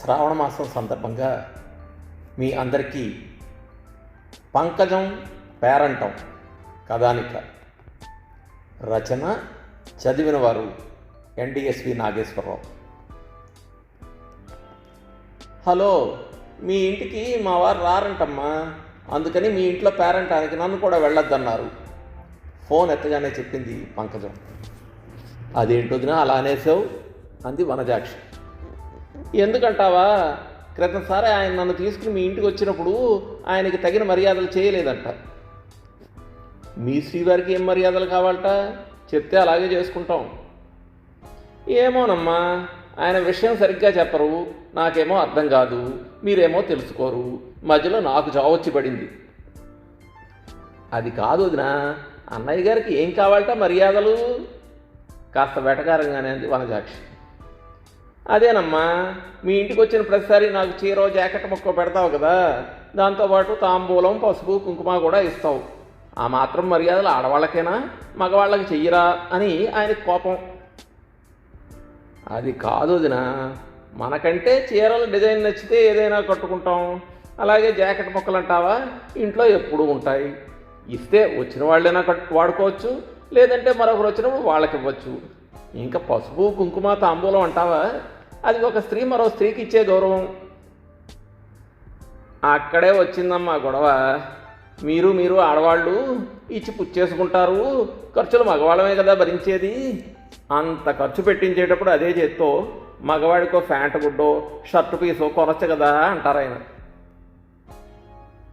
శ్రావణ మాసం సందర్భంగా మీ అందరికీ పంకజం పేరంటం కథానిక రచన చదివిన వారు ఎన్డిఎస్వి నాగేశ్వరరావు. హలో మీ ఇంటికి మా వారు రారంటమ్మా. అందుకని మీ ఇంట్లో పేరంటానికి నన్ను కూడా వెళ్ళొద్దన్నారు. ఫోన్ ఎత్తగానే చెప్పింది పంకజం. అదేంటొదినా అలా అనేసావు అంది వనజాక్షి. ఎందుకంటావా? క్రితంసారి ఆయన నన్ను తీసుకుని మీ ఇంటికి వచ్చినప్పుడు ఆయనకి తగిన మర్యాదలు చేయలేదంట. మీ శ్రీవారికి ఏం మర్యాదలు కావాలట? చెప్తే అలాగే చేసుకుంటాం. ఏమోనమ్మా ఆయన విషయం సరిగ్గా చెప్పరు. నాకేమో అర్థం కాదు. మీరేమో తెలుసుకోరు. మధ్యలో నాకు చావొచ్చి పడింది. అది కాదు వదినా అన్నయ్య గారికి ఏం కావాలట మర్యాదలు? కాస్త వెటకారంగానే అంది వనజాక్షి. అదేనమ్మా మీ ఇంటికి వచ్చిన ప్రతిసారి నాకు చీరో జాకెట్ ముక్క పెడతావు కదా దాంతోపాటు తాంబూలం పసుపు కుంకుమ కూడా ఇస్తావు. ఆ మాత్రం మర్యాదలు ఆడవాళ్ళకేనా? మగవాళ్ళకి చెయ్యరా అని ఆయన కోపం. అది కాదు వదినా మనకంటే చీరల డిజైన్ నచ్చితే ఏదైనా కట్టుకుంటాం. అలాగే జాకెట్ ముక్కలు అంటావా? ఇంట్లో ఎప్పుడూ ఉంటాయి. ఇస్తే వచ్చిన వాళ్ళైనా కట్టు వాడుకోవచ్చు లేదంటే మరొకరు వచ్చినప్పుడు వాళ్ళకి ఇవ్వచ్చు. ఇంకా పసుపు కుంకుమ తాంబూలం అంటావా? అది ఒక స్త్రీ మరో స్త్రీకి ఇచ్చే గౌరవం. అక్కడే వచ్చిందమ్మా గొడవ. మీరు మీరు ఆడవాళ్ళు ఇచ్చి పుచ్చేసుకుంటారు. ఖర్చులు మగవాళ్ళమే కదా భరించేది. అంత ఖర్చు పెట్టించేటప్పుడు అదే చేత్తో మగవాడికో ప్యాంటు గుడ్డో షర్టు పీసో కొనచ్చు కదా అంటారు ఆయన.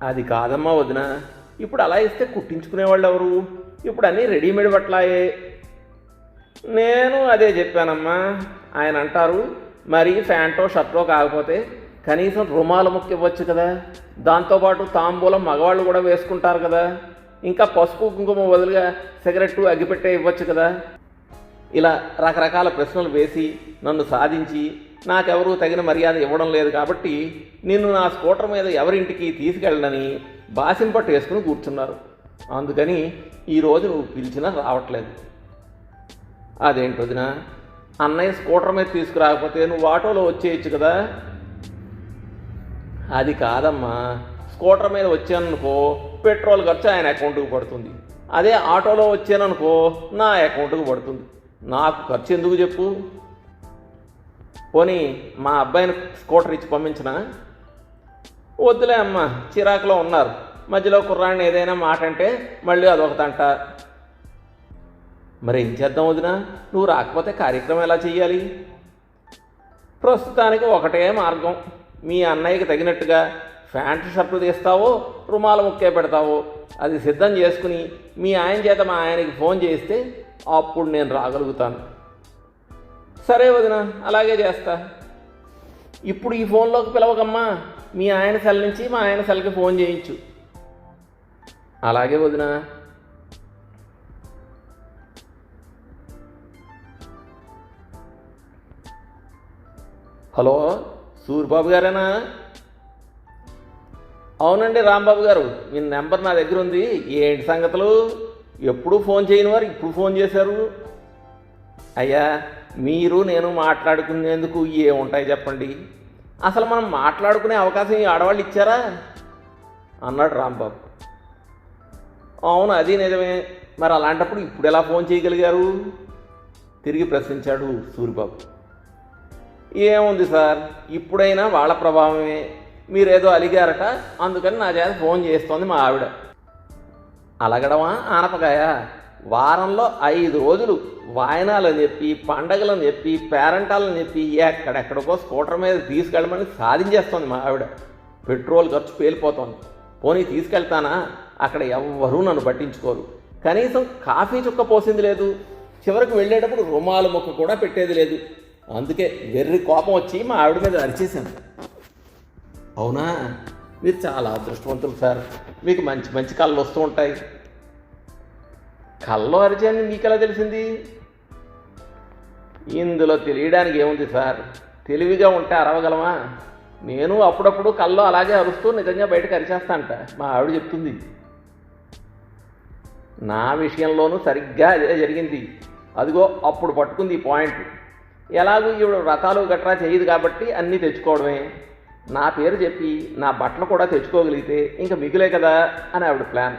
అది కాదమ్మా వదిన. ఇప్పుడు అలా ఇస్తే కుట్టించుకునేవాళ్ళు ఎవరు ఇప్పుడు అన్నీ రెడీమేడ్ బట్టలాయే. నేను అదే చెప్పానమ్మా. ఆయన అంటారు మరి ప్యాంటో షర్టో కాకపోతే కనీసం రుమాలు ముక్క ఇవ్వచ్చు కదా దాంతోపాటు తాంబూలం మగవాళ్ళు కూడా వేసుకుంటారు కదా. ఇంకా పసుపు కుంకుమ వదులుగా సిగరెట్టు అగ్గిపెట్టే ఇవ్వచ్చు కదా. ఇలా రకరకాల ప్రశ్నలు వేసి నన్ను సాధించి నాకెవరూ తగిన మర్యాద ఇవ్వడం లేదు కాబట్టి నిన్ను నా స్కూటర్ మీద ఎవరింటికి తీసుకెళ్ళనని బాసింపట్టు వేసుకుని కూర్చున్నారు. అందుకని ఈరోజు నువ్వు పిలిచినా రావట్లేదు. అదేంటి వదిన? అన్నయ్య స్కూటర్ మీద తీసుకురాకపోతే నువ్వు ఆటోలో వచ్చేయచ్చు కదా? అది కాదమ్మా. స్కూటర్ మీద వచ్చాననుకో పెట్రోల్ ఖర్చు ఆయన అకౌంట్కి పడుతుంది. అదే ఆటోలో వచ్చాననుకో నా అకౌంట్కి పడుతుంది. నాకు ఖర్చు ఎందుకు చెప్పు? పోనీ మా అబ్బాయిని స్కూటర్ ఇచ్చి పంపించిన? వద్దులే అమ్మా చిరాకులో ఉన్నారు. మధ్యలో కుర్రాడిని ఏదైనా మాట అంటే మళ్ళీ అదొకటంట. మరి ఏం చేద్దాం వదినా? నువ్వు రాకపోతే కార్యక్రమం ఎలా చేయాలి ప్రస్తుతానికి ఒకటే మార్గం. మీ అన్నయ్యకి తగినట్టుగా ప్యాంట్ షర్టు తీస్తావో రుమాల ముక్కే పెడతావో అది సిద్ధం చేసుకుని మీ ఆయన చేత మా ఆయనకి ఫోన్ చేస్తే అప్పుడు నేను రాగలుగుతాను. సరే వదిన అలాగే చేస్తా. ఇప్పుడు ఈ ఫోన్లోకి పిలవకమ్మా. మీ ఆయన సెల్ నుంచి మా ఆయన సెల్కి ఫోన్ చేయించు. అలాగే వదినా. హలో సూర్యబాబు గారేనా? అవునండి రాంబాబు గారు. మీ నెంబర్ నా దగ్గర ఉంది. ఏంటి సంగతులు? ఎప్పుడు ఫోన్ చేయని వారు ఇప్పుడు ఫోన్ చేశారు. అయ్యా మీరు నేను మాట్లాడుకునేందుకు ఏముంటాయి చెప్పండి? అసలు మనం మాట్లాడుకునే అవకాశం ఈ ఆడవాళ్ళు ఇచ్చారా? అన్నాడు రాంబాబు. అవును అది నిజమే. మరి అలాంటప్పుడు ఇప్పుడు ఎలా ఫోన్ చేయగలిగారు? తిరిగి ప్రశ్నించాడు సూరిబాబు ఏముంది సార్? ఇప్పుడైనా వాళ్ళ ప్రభావమే. మీరేదో అలిగారట అందుకని నా చేత ఫోన్ చేస్తోంది మా ఆవిడ. అలగడమా ఆనపకాయ? వారంలో ఐదు రోజులు వాయనాలని చెప్పి పండగలని చెప్పి పేరంటాలని చెప్పి ఎక్కడెక్కడికో స్కూటర్ మీద తీసుకెళ్ళమని సాధించేస్తోంది మా ఆవిడ. పెట్రోల్ ఖర్చు పేలిపోతోంది. పోనీ తీసుకెళ్తానా? అక్కడ ఎవ్వరూ నన్ను పట్టించుకోరు. కనీసం కాఫీ చుక్క పోసింది లేదు. చివరికి వెళ్ళేటప్పుడు రుమాలు మొక్క కూడా పెట్టేది లేదు. అందుకే వెర్రి కోపం వచ్చి మా ఆవిడ మీద అరిచేశాను. అవునా? మీరు చాలా అదృష్టవంతులు సార్. మీకు మంచి మంచి కళ్ళు వస్తూ ఉంటాయి. కళ్ళు అరిచాను మీకు ఎలా తెలిసింది? ఇందులో తెలియడానికి ఏముంది సార్? తెలివిగా ఉంటే అరవగలమా? నేను అప్పుడప్పుడు కళ్ళు అలాగే అరుస్తూ నిజంగా బయటకు అరిచేస్తాంట. మా ఆవిడ చెప్తుంది. నా విషయంలోనూ సరిగ్గా అదే జరిగింది. అదిగో అప్పుడు పట్టుకుంది ఈ పాయింట్. ఎలాగూ ఈవిడ వ్రతాలు గట్రా చేయదు కాబట్టి అన్నీ తెచ్చుకోవడమే. నా పేరు చెప్పి నా బట్టలు కూడా తెచ్చుకోగలిగితే ఇంకా మిగిలే కదా అని ఆవిడ ప్లాన్.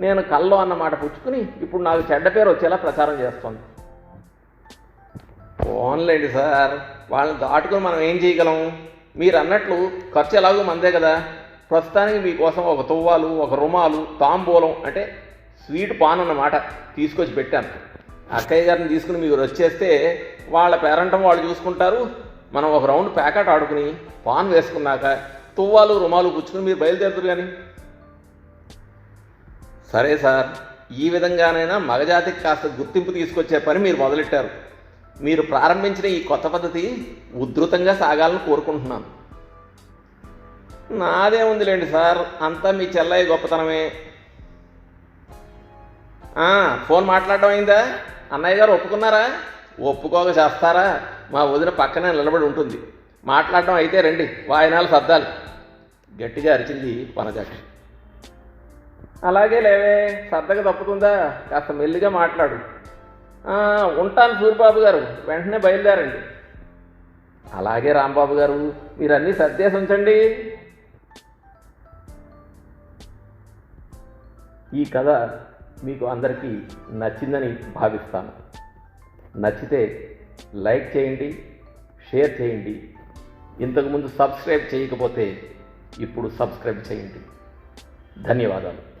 నేను కల్లో అన్నమాట పుచ్చుకుని ఇప్పుడు నాకు చెడ్డ పేరు వచ్చేలా ప్రచారం చేస్తుంది. ఓన్లేండి సార్ వాళ్ళని దాటుకుని మనం ఏం చేయగలం? మీరు అన్నట్లు ఖర్చు ఎలాగో మందే కదా. ప్రస్తుతానికి మీకోసం ఒక తువ్వాలు ఒక రుమాలు తాంబూలం అంటే స్వీట్ పాన్ అన్నమాట తీసుకొచ్చి పెట్టాను. అక్కయ్య గారిని తీసుకుని మీరు వచ్చేస్తే వాళ్ళ పేరంటం వాళ్ళు చూసుకుంటారు. మనం ఒక రౌండ్ ప్యాకెట్ ఆడుకుని పాన్ వేసుకున్నాక తువ్వాలు రుమాలు పుచ్చుకుని మీరు బయలుదేరుతారు కానీ సరే సార్ ఈ విధంగానైనా మగజాతికి కాస్త గుర్తింపు తీసుకొచ్చే పని మీరు మొదలెట్టారు. మీరు ప్రారంభించిన ఈ కొత్త పద్ధతి ఉధృతంగా సాగాలని కోరుకుంటున్నాను. నాదేముందిలేండి సార్ అంతా మీ చెల్లయ్య గొప్పతనమే. ఫోన్ మాట్లాడడం అయిందా? అన్నయ్య గారు ఒప్పుకున్నారా? ఒప్పుకోక చేస్తారా? మా వదిన పక్కనే నిలబడి ఉంటుంది. మాట్లాడడం అయితే రండి వాయనాలు సర్దాలి. గట్టిగా అరిచింది వనజాక్షి అలాగే లేవే సర్దగా తప్పుతుందా? కాస్త మెల్లిగా మాట్లాడు. ఉంటాను సూరిబాబు గారు వెంటనే బయలుదేరండి. అలాగే రాంబాబు గారు మీరు అన్నీ సర్దేసి ఉంచండి. ఈ కథ మీకు అందరికీ నచ్చిందని భావిస్తాను. నచ్చితే లైక్ చేయండి షేర్ చేయండి. ఇంతకుముందు సబ్స్క్రైబ్ చేయకపోతే ఇప్పుడు సబ్స్క్రైబ్ చేయండి. ధన్యవాదాలు.